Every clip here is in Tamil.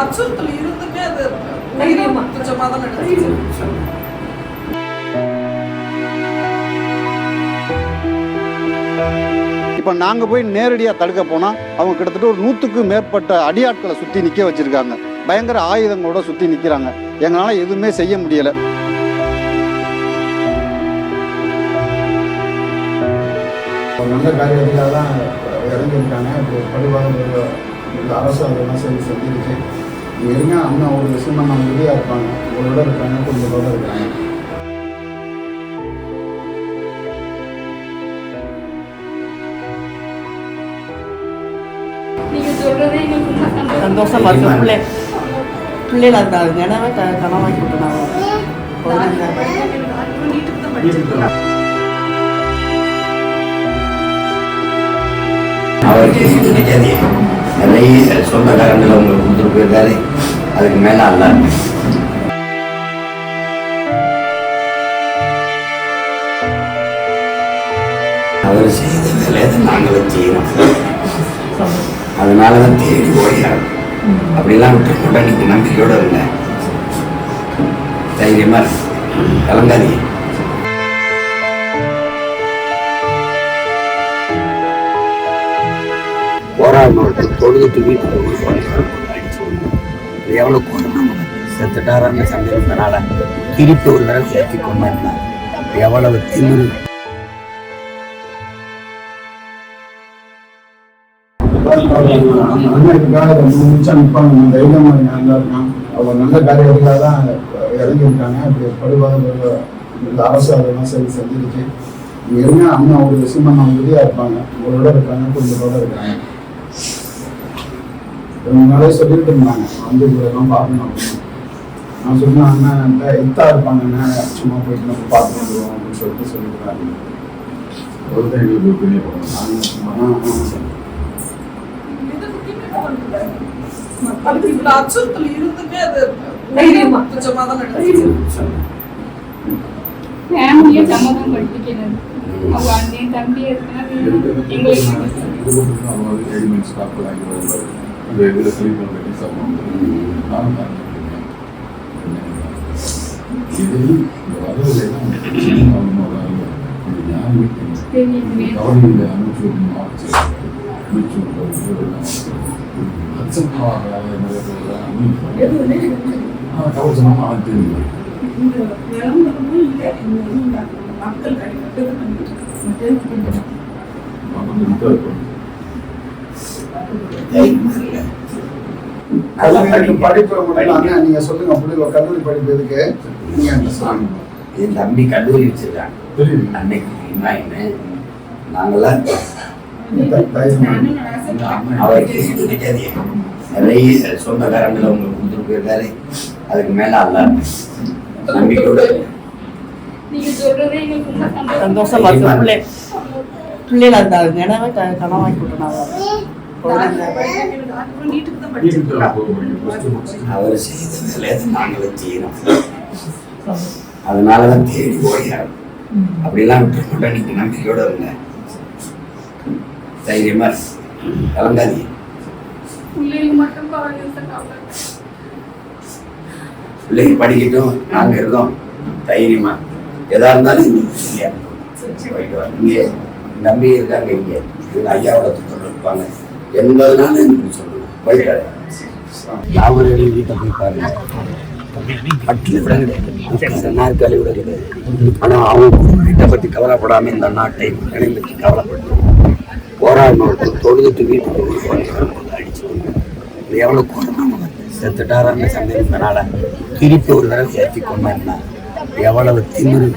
அச்சுறுத்தல் இருந்துமே அது துச்சமா தான் நடந்துச்சு. இப்போ நாங்கள் போய் நேரடியாக தடுக்க போனால் அவங்க கிட்டத்தட்ட ஒரு நூற்றுக்கு மேற்பட்ட அடியாட்களை சுற்றி நிற்க வச்சுருக்காங்க. பயங்கர ஆயுதங்களோட சுற்றி நிற்கிறாங்க எங்களால் எதுவுமே செய்ய முடியலை. நல்ல காரியத்துக்காக தான் இறங்கியிருக்காங்க. இப்போ படுவாங்க இந்த அரசு அதெல்லாம் செஞ்சு செஞ்சிருச்சு இங்கே இருங்க அண்ணா ஒரு விஷயமா நம்ம உறுதியாக இருப்பாங்க உங்களோட இருக்காங்க குடும்பத்தோட இருக்காங்க நீங்க சொல்றதே எங்களுக்கு ரொம்ப சந்தோஷம் சந்தோஷமா இருக்கு பிள்ளை பிள்ளைகள் அந்த நினைவை க கனவாக்கி விட்டுனாங்க வீட்டுக்கு தான் படிச்சிருக்கோம் அவருக்கு நினைக்காதே நிறைய சொந்தக்காரங்களை உங்களுக்கு கொடுத்துட்டு போயிருக்காரு அதுக்கு மேலே அல்ல. அவர் செய்த வேலையை நாங்களும் செய்யணும் அதனால தான் தேடி ஓடியாரு. அப்படிலாம் விட்டு கூட நீங்கள் நம்பிக்கையோட இருங்க. தைரியமாக இருக்கு கலங்காதீங்க. போராடினோட வீட்டுக்கு போய் சொன்னாரு. இது எவ்வளவு கோரம் செத்துட்டாரான்னு சந்தேகத்தினால திருப்பி ஒரு தடவை சேர்த்தி கொண்டு வந்தான் எவ்வளவு திமிரு? அவங்க நல்ல காரியத்துக்காக தான் இறங்கியிருக்காங்க இப்போ படுவாங்க இந்த அரசு அதெல்லாம் செஞ்சு செஞ்சிருச்சு இங்கே இருங்க அண்ணா ஒரு விஷயமா நான் உறுதியாக இருப்பாங்க. உங்களோட இருக்காங்க குடும்பத்தோட இருக்காங்க. முன்னாலே சொல்லிட்டு இருந்தாங்க வந்து இதெல்லாம் பார்க்கணும் நான் சொன்னேன் அண்ணன் எத்தா இருப்பாங்க அண்ணன் சும்மா போயிட்டு நம்ம பார்த்து வந்துடுவோம் அப்படின்னு சொல்லிட்டு அச்சுறுத்தல் இருந்துமே அது தைரியமா. துச்சமா தான் நடந்துச்சு. ஃபேமிலியை சம்மதம் படிக்கணும் அவங்க அண்ணன் தம்பி இருக்கிறது எங்களுக்கு இந்த விளம்பரமும் இல்லை இந்த மக்கள் கைப்பற்றது தைரியமா இருங்க. நல்லா படிப்பு படிங்க. படிப்பு மட்டும் அண்ணா நீங்க சொல்லுங்க புள்ளி கல்லூரி படிப்பு எதுக்கு? என் தம்பி கல்லூரி வச்சிருக்காங்க. அன்னைக்கு என்ன? என்ன நாங்களாம் தை- தைரியமா இருங்க. அவருக்கு நினைக்காதே நிறைய சொந்தக்காரங்களை உங்களுக்கு கொடுத்துட்டு போயிருக்காரு அதுக்கு மேல அல்ல. நம்பிக்கையோட சந்தோஷம். பிள்ளைகள் அந்த நினைவை க கனவாக்கி விட்டுனாங்க அவர் செய்த வேலையை தான் நாங்களும் செய்யறோம் அதனால தான் தேடி ஓடியாரு அப்படிலாம் விட்டு கூட நீங்க நம்பிக்கையோட இருங்க தைரியமா கலங்காதீங்க பிள்ளைங்க படிக்கட்டும் நாங்க இருக்கோம் தைரியமா எதா இருந்தாலும் நீங்க இல்லையா போயிட்டு வாங்க. இங்கே நம்பி இருக்காங்க இங்க இவங்க ஐயாவோட தொடர்பு இருப்பாங்க என்பதுனால நீங்க சொல்லுங்க. போயிட்டு வாங்க. வீட்டை போய் பாருங்க நாற்காலி கிடையாது அவங்க வீட்டை பத்தி கவலைப்படாம இந்த நாட்டை மக்களை பற்றி கவலைப்பட்டு போராடினோட தொழுதுட்டு வீட்டுக்கு அடிச்சு இது எவ்வளவு கோரம் செத்துட்டாரான்னு சந்தேகத்தினால திருப்பி ஒரு தடவை சேர்த்தி கொண்டு எவ்வளவு திமிரு.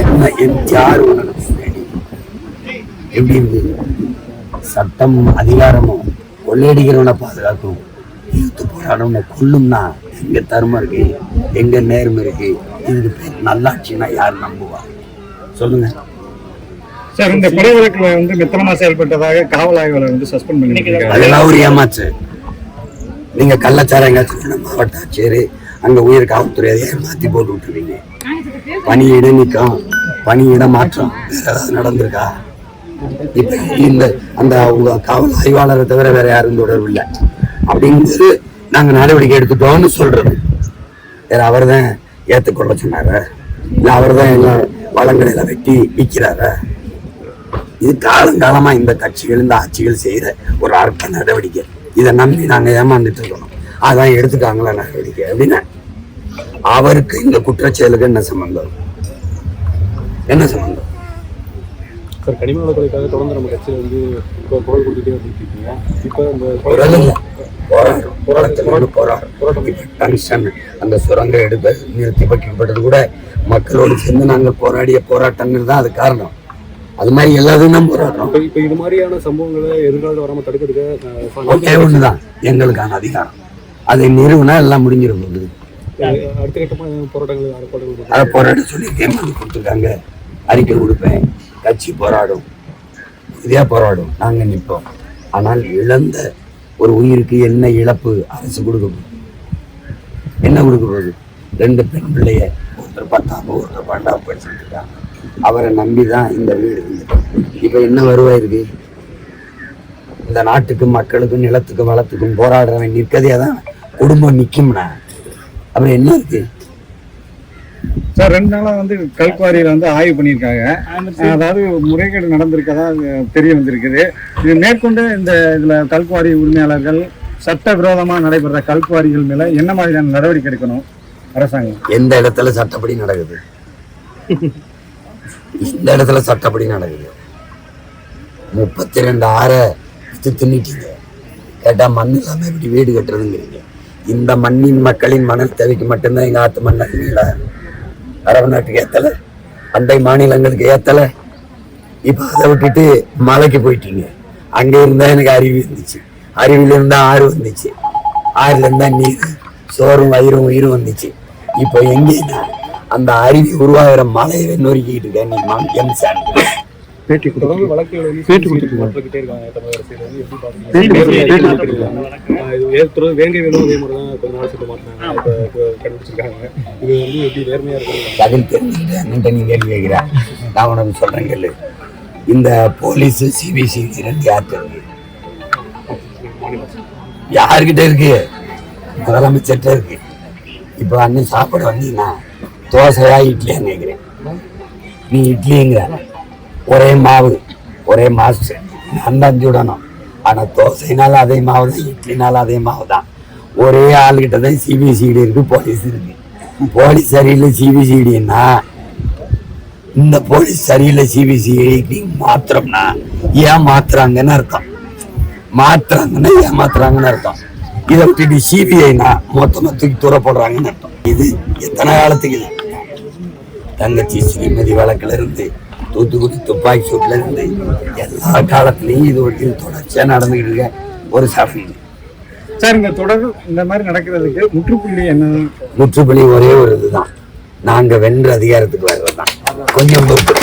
என்ன என் யார் எப்படி இருந்தது சட்டம் அதிகாரமும் கொள்ளையடிக்கிறவனை பாதுகாக்கும். யூத்து போராடவனை கொல்லும்னா எங்க தர்மம் இருக்கு? எங்க நேர்மை இருக்கு? இதுக்கு பேர் நல்லாட்சின்னா யார் நம்புவா? சொல்லுங்க. சார் இந்த கொலை வழக்குல வந்து மித்தனமா செயல்பட்டதாக காவல் ஆய்வாளர் வந்து சஸ்பெண்ட் பண்ணிருக்காங்க அதெல்லாம் ஒரு ஏமாச்சு நீங்க கள்ளச்சாரம் எங்காச்சும் மாவட்ட ஆட்சியர் அங்க உயிர் காவல்துறை அதிகாரி மாத்தி போட்டு விட்டுருவீங்க. பணியிட நீக்கம் பணியிட மாற்றம். வேற ஏதாவது நடந்திருக்கா? இப்ப இந்த அந்த உங்க காவல் ஆய்வாளரை தவிர வேற யாரும் தொடர்பு இல்லை. அப்படிங்கிறது நாங்க நடவடிக்கை எடுத்துட்டோம்னு சொல்றது. வேற அவர் தான் ஏத்துக்கொள்ள சொன்னாரா? இல்ல அவர் தான் எல்லாம் வளங்களை வெட்டி விற்கிறாரா இது காலங்காலமா இந்த கட்சிகள் இந்த ஆட்சிகள் செய்யற ஒரு அற்ப நடவடிக்கை. இதை நம்பி நாங்க ஏமாந்துட்டு இருக்கணும் அதான் எடுத்துக்காங்களா நடவடிக்கை அப்படின்னா அவருக்கு இந்த குற்றச்செயலுக்கு என்ன சம்பந்தம்? என்ன சம்பந்தம்? சார் கனிம வளத்துறைக்காக தொடர்ந்து நம்ம கட்சியில வந்து இப்போ குரல் கொடுத்துட்டே வந்துட்டு இருக்கீங்க இப்போ இந்த போராட்டம் போராட்டத்தோடு போராட்டம். டங்ஸ்டன் அந்த சுரங்க எடுத்து நிறுத்தி வைக்கப்பட்டது கூட மக்களோடு சேர்ந்து நாங்கள் போராடிய போராட்டங்கள் தான் அது காரணம். அது மாதிரி எல்லாத்தையும் தான் போராடுறோம் இப்போ இது மாதிரியான சம்பவங்களை எதிர்காலத்தில் வராம தடுக்கிறதுக்கு அஹ், ஒன்றே ஒண்ணுதான். எங்களுக்கான அதிகாரம். அதை நிறுவனா எல்லாம் முடிஞ்சிட போகுது அடுத்த கட்டமாக போராட்டங்கள் ஆர்ப்பாட்டங்கள் அதை போராட சொல்லி கொடுத்துருக்காங்க. அறிக்கை கொடுப்பேன். கட்சி போராடும் இதே போராடும் நாங்கள் நிற்போம். ஆனால் இழந்த ஒரு உயிருக்கு என்ன இழப்பு? அரசு கொடுக்க என்ன கொடுக்க போகுது ரெண்டு பெண் பிள்ளைய ஒருத்தர் பத்தாம் ஒருத்தர் பன்னெண்டாம் படிச்சுட்டு இருக்காங்க. அவரை நம்பி தான் இந்த வீடு இருந்தது இப்போ என்ன வருவாய் இருக்கு? இந்த நாட்டுக்கும் மக்களுக்கும் நிலத்துக்கும் வளத்துக்கும் போராடுறவன் நிற்கதே தான் குடும்பம் நிற்கும்னா அப்புறம் என்ன இருக்குது சார் ரெண்டு நாளா வந்து கல்குவாரியில வந்து ஆய்வு பண்ணியிருக்காங்க. அதாவது முறைகேடு நடந்திருக்கதா தெரிய வந்திருக்குது. இது மேற்கொண்டு இந்த இதுல கல்குவாரி உரிமையாளர்கள் சட்டவிரோதமா நடைபெற கல்குவாரிகள் மேல என்ன மாதிரியான நடவடிக்கை எடுக்கணும் அரசாங்கம்? எந்த இடத்துல சட்டப்படி நடக்குது? இந்த இடத்துல சட்டப்படி நடக்குது. முப்பத்தி ரெண்டு ஆறை தின்னிட்டீங்க. கேட்டா மண் இல்லாம எப்படி வீடு கட்டுறதுங்கிறீங்க. இந்த மண்ணின் மக்களின் மணல் தேவைக்கு மட்டும்தான் எங்க ஆத்து மண் இல்ல. அரபு நாட்டுக்கு ஏத்தல அண்டை மாநிலங்களுக்கு ஏத்தல. இப்போ அதை விட்டுட்டு மலைக்கு போயிட்டீங்க. அங்கே இருந்தால் எனக்கு அருவி இருந்துச்சு. அருவில இருந்தால் ஆறு வந்துச்சு ஆறுல இருந்தால் நீர் சோறும் வயிறும் உயிரும் வந்துச்சு இப்போ எங்கேன்னா அந்த அருவி உருவாகிற மலையை நொறுக்கிட்டு இருக்கேன் நீ எம் சார். பேட்டி கொடுத்துருக்காங்க. கொடுத்துருக்காங்க. ஆஹ் இது ஏற்கனவே வேங்கை வேலும் அதே மாதிரி தான் கொஞ்ச நாள் சொல்லிட்டு மாற்றினாங்க. இப்போ இப்போ கண்டுபிடிச்சிருக்காங்க. இது வந்து எப்படி நேர்மையா இருக்கு என்னன்ட்ட நீ கேள்வி கேட்கிற. நான் உனக்கு சொல்றேன் கேளு. இந்த போலீஸ் சிபிசிஐடி ரெண்டு யார்கிட்ட இருக்கு யாருக்கிட்ட இருக்கு? முதலமைச்சர்கிட்ட இருக்கு. இப்போ அண்ணன் சாப்பிட வந்தீங்கன்னா தோசையா இட்லியா கேட்குறேன். நீ இட்லிங்கிற. ஒரே மாவு ஒரே மாஸ்டர் நான் தான் சுடணும். ஆனா தோசைனால அதே மாவு தான் இட்லினாலும் அதே மாவு தான் ஒரே ஆளுகிட்ட தான் சிபிசிடி இருக்கு போலீஸ் இருக்கு. போலீஸ் சரியில்லை சிபிசிஐடின்னா இந்த போலீஸ் சரியில்லை சிபிசிஐடி மாத்திரம்னா ஏன் மாத்துறாங்கன்னு அர்த்தம். மாத்துறாங்கன்னா ஏமாத்துறாங்கன்னு அர்த்தம். இதை விட்டுட்டு சிபிஐனா மொத்தமாக தூக்கி தூர போடுறாங்கன்னு அர்த்தம். இது எத்தனை காலத்துக்கு தங்கச்சி ஸ்ரீமதி வழக்கில் இருந்து தூத்துக்குடி துப்பாக்கி சூட்ல இருந்து எல்லா காலத்துலயும் இது ஒரு தொடர்ச்சியா நடந்துகிட்டு இருக்க. ஒரு சட்டம் சார் இந்த தொடர் இந்த மாதிரி நடக்கிறதுக்கு முற்றுப்புள்ளி என்ன? முற்றுப்புள்ளி ஒரே ஒரு இதுதான். நாங்க வென்ற அதிகாரத்துக்கு வர்றதுதான் கொஞ்சம் பொறுத்து